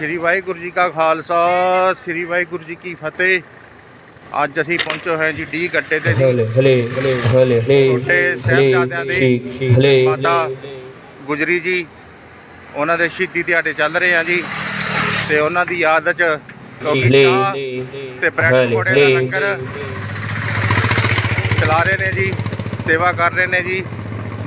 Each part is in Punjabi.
ਸ੍ਰੀ ਵਾਹਿਗੁਰੂ ਜੀ ਕਾ ਖਾਲਸਾ ਸ੍ਰੀ ਵਾਹਿਗੁਰੂ ਜੀ ਕੀ ਫਤਿਹ। ਅੱਜ ਅਸੀਂ ਪਹੁੰਚੇ ਹੋਏ ਹਾਂ ਜੀ ਡੀ ਗੱਡੇ ਤੇ ਜੀ। ਹਲੇ ਹਲੇ ਹਲੇ ਹਲੇ ਛੋਟੇ ਸਾਹਿਬਜ਼ਾਦਿਆਂ ਦੇ ਹਲੇ ਮਾਤਾ ਗੁਜਰੀ ਜੀ ਉਹਨਾਂ ਦੇ ਸ਼ਹੀਦੀ ਦਿਹਾੜੇ ਚੱਲ ਰਹੇ ਆ ਜੀ। ਤੇ ਉਹਨਾਂ ਦੀ ਯਾਦ ਚ ਕਿਉਂਕਿ ਚਾਹ ਤੇ ਬ੍ਰੈਡ ਪਕੌੜੇ ਦਾ ਲੰਗਰ ਚਲਾ ਰਹੇ ਨੇ ਜੀ ਸੇਵਾ ਕਰ ਰਹੇ ਨੇ ਜੀ।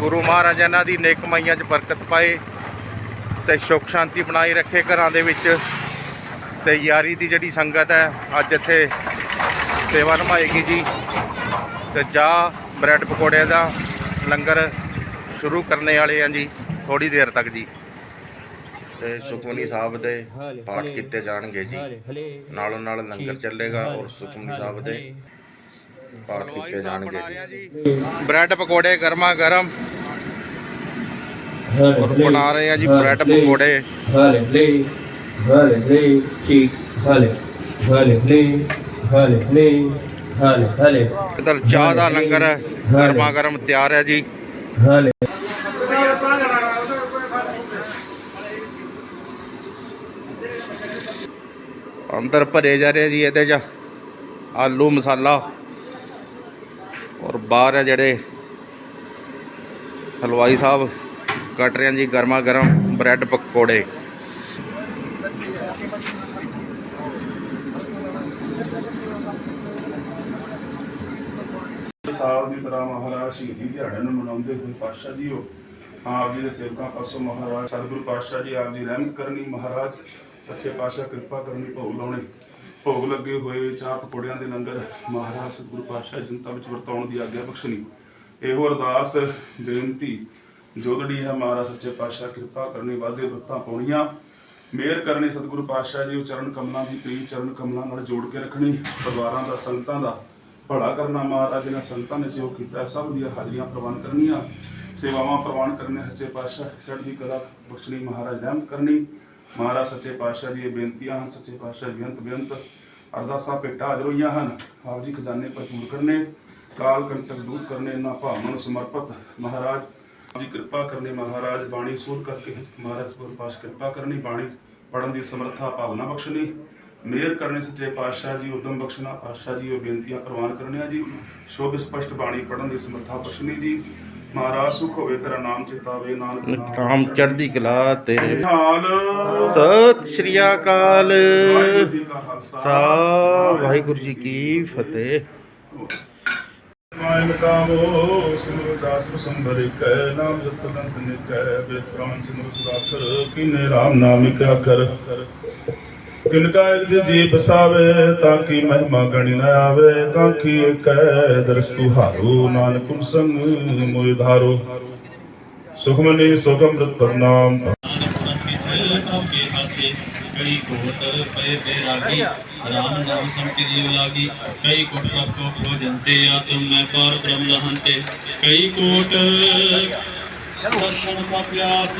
ਗੁਰੂ ਮਹਾਰਾਜ ਇਹਨਾਂ ਦੀ ਨੇਕ ਕਮਾਈਆਂ 'ਚ ਬਰਕਤ ਪਾਏ। ਤੇ ਸੁੱਖ ਸ਼ਾਂਤੀ ਬਣਾਈ ਰੱਖੇ ਘਰਾਂ ਦੇ ਵਿੱਚ। ਤੇ ਯਾਰੀ ਦੀ ਜਿਹੜੀ ਸੰਗਤ ਹੈ, ਅੱਜ ਇੱਥੇ ਸੇਵਾ ਨਿਭਾਏਗੀ ਜੀ। ਤੇ ਚਾਹ ਬ੍ਰੈਡ ਪਕੌੜੇ ਦਾ ਲੰਗਰ ਸ਼ੁਰੂ ਕਰਨੇ ਵਾਲੇ ਆ ਜੀ ਥੋੜੀ ਦੇਰ ਤੱਕ ਜੀ। ਤੇ ਸੁਖਮਨੀ ਸਾਹਿਬ ਦੇ ਪਾਠ ਕੀਤੇ ਜਾਣਗੇ ਜੀ। ਨਾਲੋਂ ਨਾਲ ਲੰਗਰ ਚੱਲੇਗਾ ਔਰ ਸੁਖਮਨੀ ਸਾਹਿਬ ਦੇ ਪਾਠ ਕੀਤੇ ਜਾਣਗੇ ਬ੍ਰੈਡ ਪਕੌੜੇ ਗਰਮਾ ਗਰਮ ਔਰ ਬਣਾ ਰਹੇ ਆ ਜੀ ਬ੍ਰੈਡ ਪਕੌੜੇ। ਹਲੇ ਹਲੇ ਹਲੇ ਹਲੇ ਸ਼ੀਖ ਹਲੇ ਹਲੇ ਹਲੇ ਹਲੇ ਹਲੇ ਹਲੇ ਹਲੇ ਇਧਰ ਚਾਹ ਦਾ ਲੰਗਰ ਗਰਮਾ ਗਰਮ ਤਿਆਰ ਹੈ ਜੀ। ਹਲੇ ਅੰਦਰ ਭਰੇ ਜਾ ਰਹੇ ਜੀ ਇਹਦੇ ਚ ਆਲੂ ਮਸਾਲਾ। ਔਰ ਬਾਹਰ ਹੈ ਜਿਹੜੇ ਹਲਵਾਈ ਸਾਹਿਬ। ਕੱਟ ਰਹੇ ਆ ਜੀ, ਗਰਮਾ ਗਰਮ ਬ੍ਰੈਡ ਪਕੌੜੇ। ਸਾਲ ਦੀ ਤਰ੍ਹਾਂ ਮਹਾਰਾਜ ਸ਼ਹੀਦੀ ਦਿਹਾੜੇ ਨੂੰ ਮਨਾਉਂਦੇ ਹੋਏ ਪਾਤਸ਼ਾਹ ਜੀਓ, ਆਪ ਜੀ ਦੇ ਸੇਵਕਾਂ ਪਾਸੋਂ ਮਹਾਰਾਜ, ਸਤਿਗੁਰੂ ਪਾਤਸ਼ਾਹ ਜੀ ਆਪ ਦੀ ਰਹਿਮਤ ਕਰਨੀ, ਮਹਾਰਾਜ, ਸੱਚੇ ਪਾਤਸ਼ਾਹ ਕਿਰਪਾ ਕਰਨੀ, ਭੋਗ ਲਾਉਣੇ, ਭੋਗ ਲੱਗੇ ਹੋਏ ਚਾਹ ਪਕੌੜਿਆਂ ਦੇ ਲੰਗਰ, ਮਹਾਰਾਜ, ਸਤਿਗੁਰੂ ਪਾਤਸ਼ਾਹ ਜਨਤਾ ਵਿੱਚ ਵਰਤਾਉਣ ਦੀ ਆਗਿਆ ਬਖਸ਼ਣੀ। ਇਹੋ ਅਰਦਾਸ, ਬੇਨਤੀ ਜੋਦੜੀ ਹੈ ਮਹਾਰਾਜ, ਸੱਚੇ ਪਾਤਸ਼ਾਹ, ਕਿਰਪਾ ਕਰਨੀ, ਵਾਧੇ ਬਰਤਾਂ ਪਾਉਣੀਆਂ। ਮਿਹਰ ਕਰਨੀ ਸਤਿਗੁਰੂ ਪਾਤਸ਼ਾਹ ਜੀ, ਉਹ ਚਰਨ ਕਮਲਾਂ ਦੀ ਪ੍ਰੀਤ ਚਰਨ ਕਮਲਾਂ ਨਾਲ ਜੋੜ ਕੇ ਰੱਖਣੀ, ਪਰਿਵਾਰਾਂ ਦਾ, ਸੰਗਤਾਂ ਦਾ ਭਲਾ ਕਰਨਾ ਮਹਾਰਾਜ ਨੇ ਸੰਤਾਂ ਨੇ ਸੇਵਾ ਕੀਤਾ, ਸਭ ਦੀਆਂ ਹਾਜ਼ਰੀਆਂ ਪ੍ਰਵਾਨ ਕਰਨੀਆਂ, ਸੇਵਾਵਾਂ ਪ੍ਰਵਾਨ ਕਰਨੇ ਸੱਚੇ ਪਾਤਸ਼ਾਹ, ਚੜ੍ਹਦੀ ਕਲਾ ਬਖਸ਼ਣੀ ਮਹਾਰਾਜ, ਰਹਿਮਤ ਕਰਨੀ। ਮਹਾਰਾਜ, ਸੱਚੇ ਪਾਤਸ਼ਾਹ ਜੀ, ਇਹ ਬੇਨਤੀਆਂ ਹਨ, ਸੱਚੇ ਪਾਤਸ਼ਾਹ ਬੇਅੰਤ ਬੇਅੰਤ ਅਰਦਾਸਾਂ ਭੇਟਾਂ ਹਾਜ਼ਰ ਹੋਈਆਂ ਹਨ। ਆਪ ਜੀ ਖਜ਼ਾਨੇ ਭਰਪੂਰ ਕਰਨੇ ਕਾਲ ਕੰਟਕ ਦੂਰ ਕਰਨੇ, ਇਹਨਾਂ ਭਾਵਾਂ ਨੂੰ ਸਮਰਪਿਤ। ਮਹਾਰਾਜ ਜੀ ਕਿਰਪਾ ਕਰਨੀ ਮਹਾਰਾਜ ਬਾਣੀ ਸੂਰ ਕਰਕੇ ਮਹਾਰਾਜ ਗੁਰ ਪਾਸ਼ ਕਿਰਪਾ ਕਰਨੀ ਬਾਣੀ ਪੜਨ ਦੀ ਸਮਰੱਥਾ ਭਾਵਨਾ ਬਖਸ਼ਣੀ ਮਿਹਰ ਕਰਨੀ ਸੱਚੇ ਪਾਤਸ਼ਾਹ ਜੀ ਉਦਮ ਬਖਸ਼ਣਾ ਪਾਤਸ਼ਾਹ ਜੀ ਉਹ ਬੇਨਤੀਆਂ ਪ੍ਰਵਾਨ ਕਰਨੀਆਂ ਜੀ ਸ਼ੁੱਧ ਸਪਸ਼ਟ ਬਾਣੀ ਪੜਨ ਦੀ ਸਮਰੱਥਾ ਬਖਸ਼ਣੀ ਜੀ ਮਹਾਰਾਜ ਸੁਖ ਹੋਵੇ ਤੇਰਾ ਨਾਮ ਚਿਤਾਵੇ ਨਾਨਕ ਰਾਮ ਚੜ੍ਹਦੀ ਕਲਾ ਤੇਰੇ। ਹਾਲ ਸਤਿ ਸ਼੍ਰੀ ਅਕਾਲ। ਵਾਹਿਗੁਰੂ ਜੀ ਕੀ ਫਤਿਹ। ਮਾਇਨ ਕਾਵੋ ਸਿਮਰ ਦਾਸ ਸੰਭਰ ਕੈ ਨਾਮ ਜਪ ਦੰਤ ਨਿਕੈ ਬੇਤਰਾਨ ਸਿਮਰ ਸੁਰਾਖਰ ਕਿਨੇ RAM ਨਾਮ ਕਿਆ ਕਿਨ ਕਾ ਇੱਕ ਜੀ ਬਸਾਵੇ, ਤਾਂ ਕੀ ਮਹਿਮਾ ਗਣੀ ਨ ਆਵੇ ਕਾਂਖੀ ਕੈ ਦਰਸ ਤੁਹਾਰੂ ਨਾਨਕ ਸੰਗ ਮੋਇ ਧਾਰੋ। ਸੁਖਮਨੀ ਸੁਖਮ੍ਰਿਤ ਪ੍ਰਣਾਮ कई कोट पे बैरागी राम नाम संके जीव लागी कई कोट को खो जनते या तुम मैं पार ब्रह्म लहंते कई कोट दर्शन का प्रयास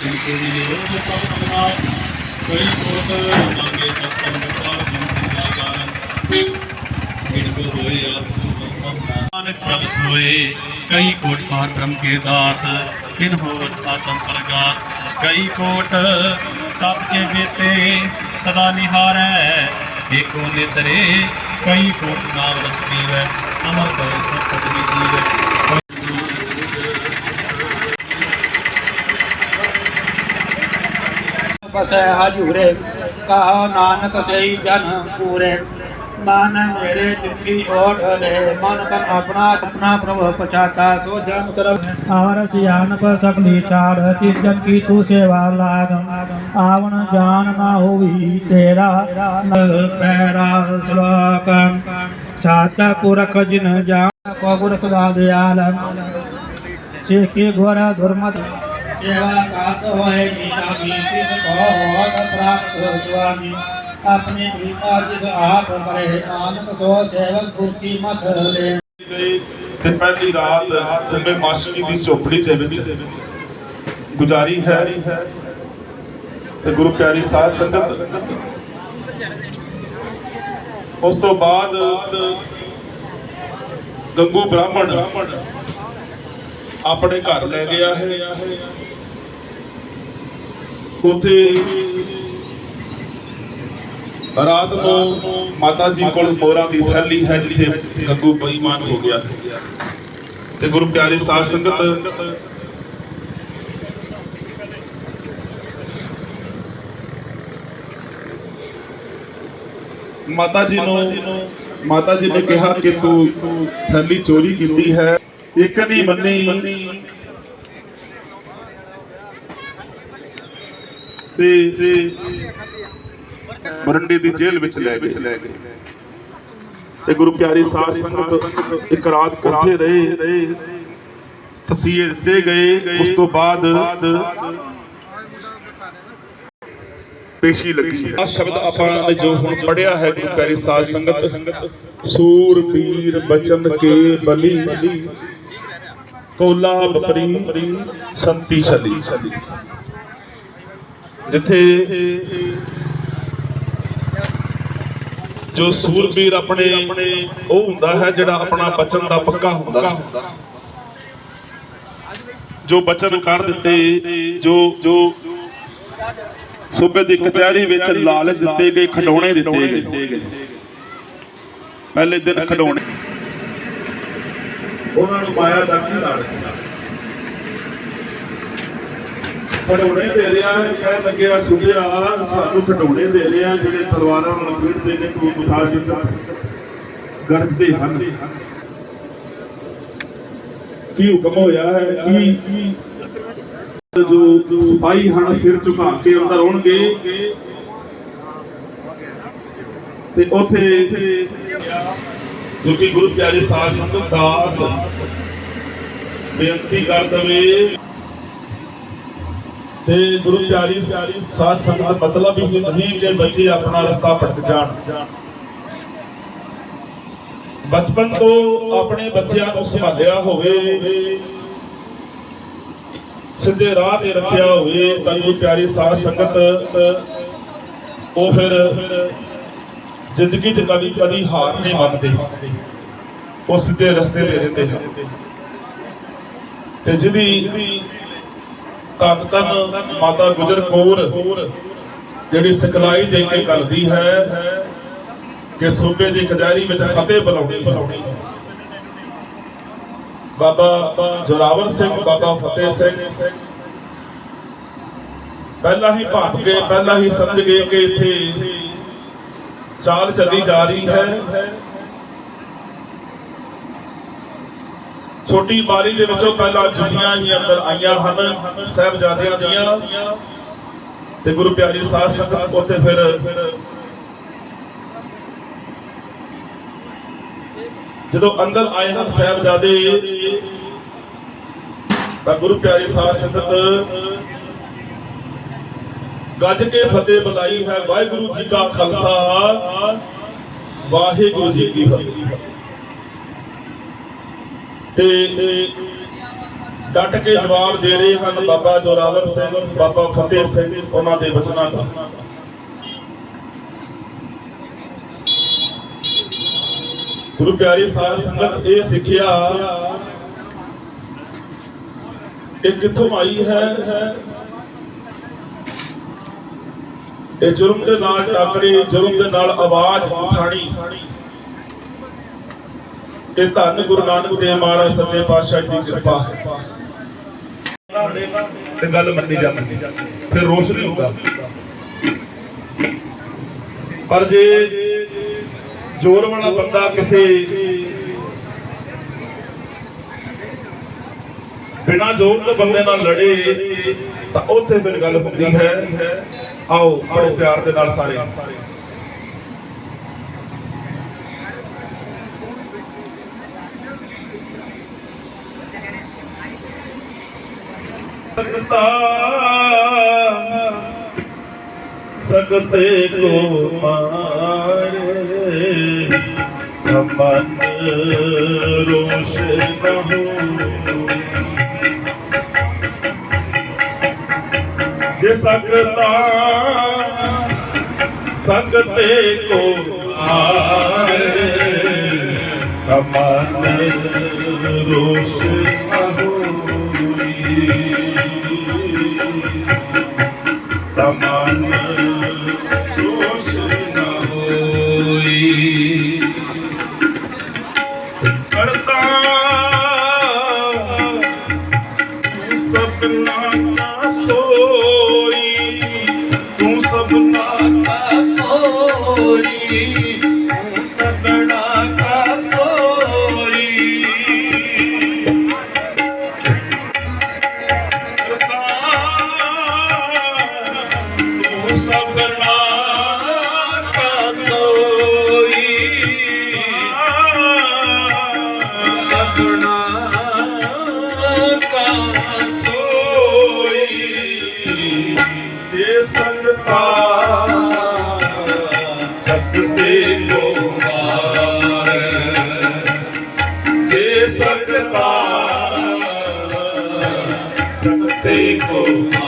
जिनको निरोध सब प्रयास कई कोट मांगे सत्संग पार ब्रह्म का कारण जिनको होए आप नानक प्रभ सोए कई कोट पार ब्रह्म के दास किन हो आत्म प्रकाश कई कोट तप के बेते ਸਦਾ ਨਿਹਾਰੈ, ਏਕੋ ਨੇਤਰੇ, ਕਈ ਕੋਟ ਨਾਮ ਰਸ ਅਮਰ ਕਰੇ ਸਭ ਜੀਵੈ। ਬਸੈ ਹਜੂਰੇ, ਕਹਾ ਨਾਨਕ ਸਹੀ ਜਨ ਪੂਰੇ। ਮਨ ਮੇਰੇ ਜਿੰਦੀ ਓਠ ਲੈ ਮਨ ਤਨ ਆਪਣਾ ਆਪਣਾ ਪ੍ਰਭ ਪਛਾਤਾ ਸੋ ਜਨ ਕਰਮ ਆਵਰ ਸਿਆਨ ਪਰ ਸਕਲੀ ਛਾੜ ਚੀਜਨ ਕੀ ਤੂੰ ਸੇਵਾ ਲਾਗ ਆਵਣ ਜਾਣ ਨਾ ਹੋਵੀ ਤੇਰਾ ਨਲ ਪੈਰਾ ਸ਼ਲੋਕ ਸਾਤ ਪੁਰਖ ਜਿਨ ਜਾਣ ਕੋ ਪੁਰਖ ਦਾ ਦਿਆਲ ਸੇਕੇ ਘੋਰਾ ਧਰਮਤ ਸੇਵਾ ਕਾਤ ਹੋਏ ਜੀਤਾ ਵੀ ਕਿਸ ਕੋ ਹੋਤ ਪ੍ਰਾਪਤ ਸੁਆਮੀ ਆਪਣੇ ਭੀਤਰ ਜਿਸ ਆਪ ਪਰੇ ਨਾਨਕ ਸੋ ਸੇਵਕ ਭੁਖੀ ਮਤ ਲੈ ਗਈ ਤੇ ਪਹਿਲੀ ਰਾਤ ਜੰਮੇ ਮਾਸਟਰੀ ਦੀ ਝੋਪੜੀ ਦੇ ਵਿੱਚ ਗੁਜ਼ਾਰੀ ਹੈ। ਤੇ ਗੁਰੂ ਪਿਆਰੀ ਸਾਧ ਸੰਗਤ, ਉਸ ਤੋਂ ਬਾਅਦ ਗੰਗੂ ਬ੍ਰਾਹਮਣ ਆਪਣੇ ਘਰ ਲੈ ਗਿਆ ਹੈ। ਉਥੇ ਰਾਤ ਨੂੰ ਮਾਤਾ ਜੀ ਕੋਲ ਮੋਰਾਂ ਦੀ ਥੈਲੀ ਹੈ ਜਿੱਥੇ ਗੱਗੂ ਬੇਈਮਾਨ ਹੋ ਗਿਆ। ਤੇ ਗੁਰੂ ਪਿਆਰੇ ਸਾਧ ਸੰਗਤ, ਮਾਤਾ ਜੀ ਨੂੰ, ਮਾਤਾ ਜੀ ਨੇ ਕਿਹਾ ਕਿ ਤੂੰ ਥੈਲੀ ਚੋਰੀ ਕੀਤੀ ਹੈ। ਇੱਕ ਨਹੀਂ ਮੰਨੀ। ਤੇ ਤੇ ਮਰੰਡੇ ਦੀ ਜੇਲ੍ਹ ਵਿੱਚ ਲੈ ਗਏ। ਤੇ ਗੁਰੂ ਪਿਆਰੀ ਸਾਧ ਸੰਗਤ ਇੱਕ ਰਾਤ ਇਕੱਠੇ ਰਹੇ। ਤਸੀਹੇ ਦਿੱਤੇ ਗਏ। ਉਸ ਤੋਂ ਬਾਅਦ ਪੇਸ਼ੀ ਲੱਗੀ। ਆ ਸ਼ਬਦ ਆਪਾਂ ਨੇ ਜੋ ਹੁਣ ਪੜਿਆ ਹੈ ਗੁਰੂ ਪਿਆਰੇ ਸਾਧ ਸੰਗਤ, ਸੂਰ, ਪੀਰ, ਬਚਨ ਕੇ ਬਲੀ, ਕੋਲਾ, ਬਪਰੀ, ਸੰਤੀ, ਛਲੀ। ਜਿੱਥੇ ਜੋ ਸੂਰਬੀਰ ਆਪਣੇ ਉਹ ਹੁੰਦਾ ਹੈ ਜਿਹੜਾ ਆਪਣਾ ਬਚਨ ਦਾ ਪੱਕਾ ਹੁੰਦਾ ਜੋ ਬਚਨ ਕਰ ਦਿੱਤੇ, ਜੋ ਜੋ ਸੂਬੇ ਦੀ ਕਚਹਿਰੀ ਵਿੱਚ ਲਾਲਚ ਦਿੱਤੇ ਗਏ, ਖਡੋਣੇ ਦਿੱਤੇ ਗਏ। ਪਹਿਲੇ ਦਿਨ ਖਡਾਉਣੇ ਉਹਨਾਂ ਨੂੰ ਪਾਇਆ ਦਾ ਕੀ ਲਾਲਚ ਖਡਾਉਣੇ ਦੇ ਰਿਹਾ ਹੈ ਲੱਗਿਆ ਸੁਝਿਆ ਸਾਨੂੰ ਖਡਾਉਣੇ ਦੇ ਰਿਹਾ ਜਿਹੜੇ ਤਲਵਾਰਾਂ ਨਾਲ ਖੇਡਦੇ ਨੇ, ਕੋਈ ਮੁਸਾਫਿਰ ਗਰਜਦੇ ਹਨ। ਕੀ ਹੁਕਮ ਹੋਇਆ ਹੈ? ਕੀ ਜੋ ਸਿਪਾਹੀ ਹਨ, ਸਿਰ ਝੁਕਾ ਕੇ ਅੰਦਰ ਆਉਣਗੇ। ਤੇ ਉਥੇ ਕਿਉਂਕਿ ਗੁਰੂ ਪਿਆਰੇ ਸਾਧ ਸੰਗਤ ਦਾਸ ਬੇਨਤੀ ਕਰ ਦਵੇ ਤੇ ਗੁਰੂ ਪਿਆਰੀ ਸਾਧ ਸੰਗਤ, ਮਤਲਬ ਹੀ ਨਹੀਂ ਕਿ ਬੱਚੇ ਆਪਣਾ ਰਸਤਾ ਭਟਕ ਜਾਣ। ਬਚਪਨ ਤੋਂ ਆਪਣੇ ਬੱਚਿਆਂ ਨੂੰ ਸੰਭਾਲਿਆ ਹੋਵੇ, ਸਿੱਧੇ ਰਾਹ ਤੇ ਰੱਖਿਆ ਹੋਵੇ, ਤਾਂ ਗੁਰੂ ਪਿਆਰੀ ਸਾਧ ਸੰਗਤ ਉਹ ਫਿਰ ਜ਼ਿੰਦਗੀ 'ਚ ਕਦੀ ਕਦੀ ਹਾਰ ਨਹੀਂ ਮੰਨਦੇ। ਉਹ ਸਿੱਧੇ ਰਸਤੇ ਤੇ ਰਹਿੰਦੇ ਹਨ। ਤੇ ਜਿਹਦੀ ਤਾਕਤਨ ਮਾਤਾ ਗੁਜਰ ਕੌਰ ਜਿਹੜੀ ਸਿਖਲਾਈ ਦੇ ਕੇ ਕਰਦੀ ਹੈ ਕਿ ਸੂਬੇ ਦੀ ਕਚਹਿਰੀ ਵਿੱਚ ਫਤਿਹ ਬੁਲਾਉਣੀ ਬਾਬਾ ਜੋਰਾਵਰ ਸਿੰਘ, ਬਾਬਾ ਫਤਿਹ ਸਿੰਘ। ਪਹਿਲਾਂ ਹੀ ਭਾਪ ਗਏ, ਪਹਿਲਾਂ ਹੀ ਸਮਝ ਗਏ ਕਿ ਇੱਥੇ ਚਾਲ ਚੱਲੀ ਜਾ ਰਹੀ ਹੈ। ਛੋਟੀ ਬਾਰੀ ਦੇ ਵਿੱਚੋਂ ਪਹਿਲਾਂ ਜੁਨੀਆਂ ਹੀ ਅੰਦਰ ਆਈਆਂ ਹਨ, ਸਹਿਬਜ਼ਾਦਿਆਂ ਦੀਆਂ। ਤੇ ਗੁਰੂ ਪਿਆਰੀ ਸਾਧ ਸੰਗਤ ਉੱਥੇ ਫਿਰ ਜਦੋਂ ਅੰਦਰ ਆਏ ਹਨ ਸਹਿਬਜ਼ਾਦੇ, ਤਾਂ ਗੁਰੂ ਪਿਆਰੀ ਸਾਧ ਸੰਗਤ ਗੱਜ ਕੇ ਫਤਿਹ ਬੁਲਾਈ ਹੈ, ਵਾਹਿਗੁਰੂ ਜੀ ਕਾ ਖਾਲਸਾ, ਵਾਹਿਗੁਰੂ ਜੀ ਕੀ ਫਤਿਹ। ਤੇ ਡਟ ਕੇ ਜਵਾਬ ਦੇ ਰਹੇ ਹਨ ਬਾਬਾ ਜੋਰਾਵਰ ਸਿੰਘ, ਬਾਬਾ ਫਤਿਹ ਸਿੰਘ, ਉਹਨਾਂ ਦੇ ਬਚਨਾਂ ਦਾ ਗੁਰੂ ਪਿਆਰੇ ਸਾਧ ਸੰਗਤ, ਇਹ ਸਿੱਖਿਆ ਇਹ ਕਿੱਥੋਂ ਆਈ ਹੈ? ਇਹ ਜੁਰਮ ਦੇ ਨਾਲ ਟਾਕਰੀ, ਜੁਰਮ ਦੇ ਨਾਲ ਆਵਾਜ਼ ਉਠਾਣੀ ਇਹ ਧੰਨ ਗੁਰੂ ਨਾਨਕ ਦੇਵ ਮਹਾਰਾਜ ਸੱਚੇ ਪਾਤਸ਼ਾਹ ਦੀ ਕਿਰਪਾ ਤੇ ਗੱਲ ਮੰਨੀ ਜਾਂਦੀ ਫਿਰ ਰੋਸ਼ ਨਹੀਂ ਹੁੰਦਾ। ਪਰ ਜੇ ਜ਼ੋਰ ਵਾਲਾ ਬੰਦਾ ਕਿਸੇ ਬਿਨਾਂ ਜ਼ੋਰ ਦੇ ਬੰਦੇ ਨਾਲ ਲੜੇ, ਤਾਂ ਉੱਥੇ ਫਿਰ ਗੱਲ ਹੁੰਦੀ ਹੈ, ਆਓ ਬੜੇ ਪਿਆਰ ਦੇ ਨਾਲ ਸਾਰੇ। ਸਕਤੇ ਕੋ ਮਾਰੇ ਮਨ ਰੋਸ਼ ਨਹੁ ਜੇ ਸਕਤਾ ਸਕਤੇ ਕੋ ਆਰੇ ਮਨ ਰੋਸ਼ ਨਹੁ ਤਮਨ ਦੋਸ਼ ਨਾ ficou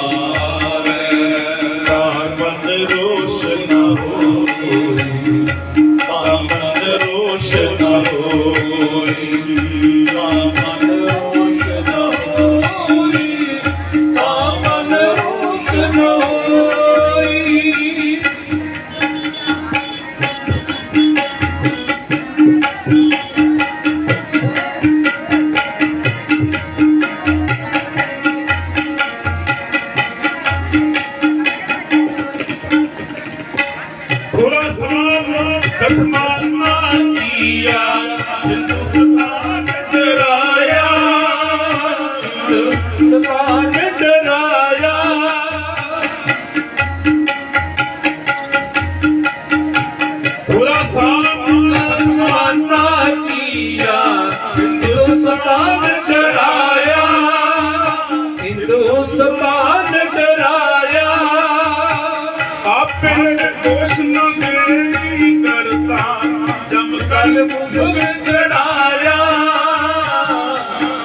ਕਰ ਮੁਗਲ ਚੜਾਇਆ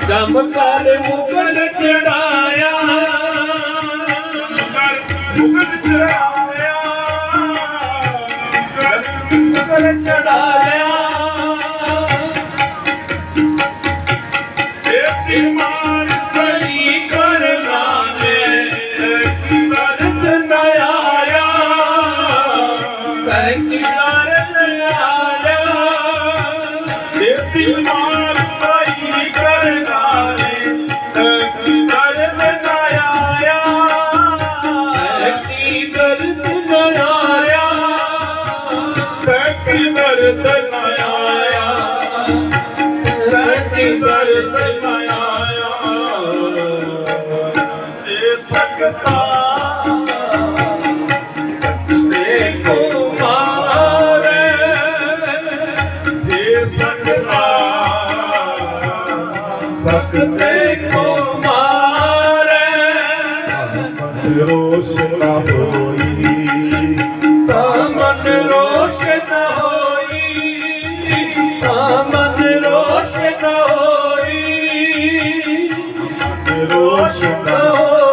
ਜਮ ਮੁਗਲ ਚੜਾਇਆ। ਕਰ ਮੁਗਲ ਚੜਾਇਆ। ਜਮ ਕਰ ਚੜਾਇਆ। ਰੋਸ਼ ਨਾ ਹੋਈ ਤਾ ਮਨ ਰੋਸ਼ ਹੋਈ ਤਾ ਮਨ ਰੋਸ਼ ਹੋਈ ਰੋਸ਼ ਨਾ ਹੋਈ